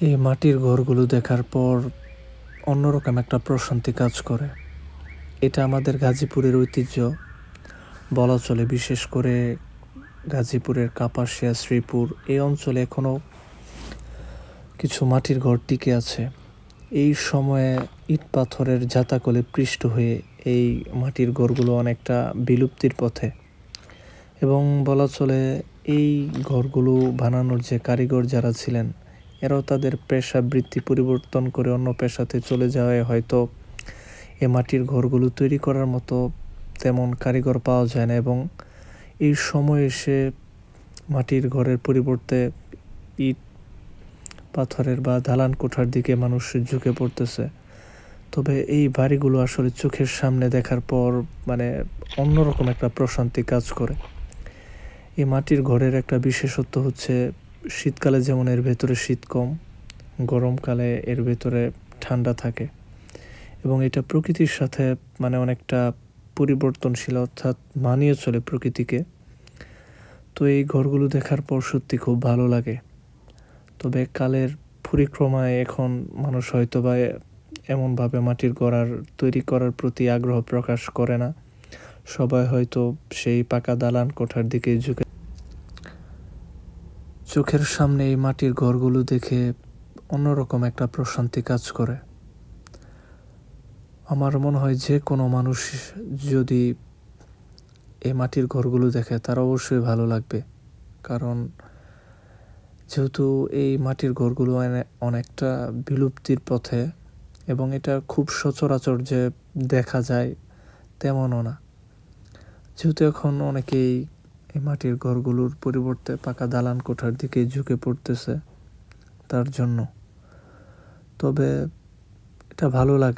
এই মাটির ঘরগুলো দেখার পর অন্যরকম একটা প্রশান্তি কাজ করে। এটা আমাদের গাজীপুরের ঐতিহ্য। বলা চলে বিশেষ করে গাজীপুরের কাপাসিয়া, শ্রীপুর, এই অঞ্চলে এখনও কিছু মাটির ঘর টিকে আছে। এই সময়ে ইট পাথরের জাতাকলে পৃষ্ঠ হয়ে এই মাটির ঘরগুলো অনেকটা বিলুপ্তির পথে। এবং বলা চলে এই ঘরগুলো বানানোর যে কারিগর যারা ছিলেন এরাও তাদের পেশা বৃত্তি পরিবর্তন করে অন্য পেশাতে চলে যাওয়ায় হয়তো এ মাটির ঘরগুলো তৈরি করার মতো তেমন কারিগর পাওয়া যায় না এবং এই সময় এসে মাটির ঘরের পরিবর্তে ইট, পাথরের বা দালান কোঠার দিকে মানুষ ঝুঁকে পড়তেছে। তবে এই বাড়িগুলো আসলে চোখের সামনে দেখার পর মানে অন্যরকম একটা প্রশান্তি কাজ করে। এই মাটির ঘরের একটা বিশেষত্ব হচ্ছে শীতকালে যেমন এর ভেতরে শীত কম, গরমকালে এর ভেতরে ঠান্ডা থাকে। এবং এটা প্রকৃতির সাথে মানে অনেকটা পরিবর্তনশীল অর্থাৎ মানিয়ে চলে প্রকৃতিকে। তো এই ঘরগুলো দেখার পর সত্যি খুব ভালো লাগে। তবে কালের পরিক্রমায় এখন মানুষ হয়তো বা এমনভাবে মাটির গড়ার তৈরি করার প্রতি আগ্রহ প্রকাশ করে না। সবাই হয়তো সেই পাকা দালান কোঠার দিকে ঝুঁকে চোখের সামনে এই মাটির ঘরগুলো দেখে অন্যরকম একটা প্রশান্তি কাজ করে। আমার মনে হয় যে কোনো মানুষ যদি এই মাটির ঘরগুলো দেখে, তার অবশ্যই ভালো লাগবে। কারণ যেহেতু এই মাটির ঘরগুলো অনেকটা বিলুপ্তির পথে এবং এটা খুব সচরাচর যে দেখা যায় তেমনও না। যেহেতু এখন অনেকেই এই মাটির ঘরগুলোর পরিবর্তে পাকা দালান কোঠার দিকে ঝুঁকে পড়তেছে তার জন্য। তবে এটা ভালো লাগে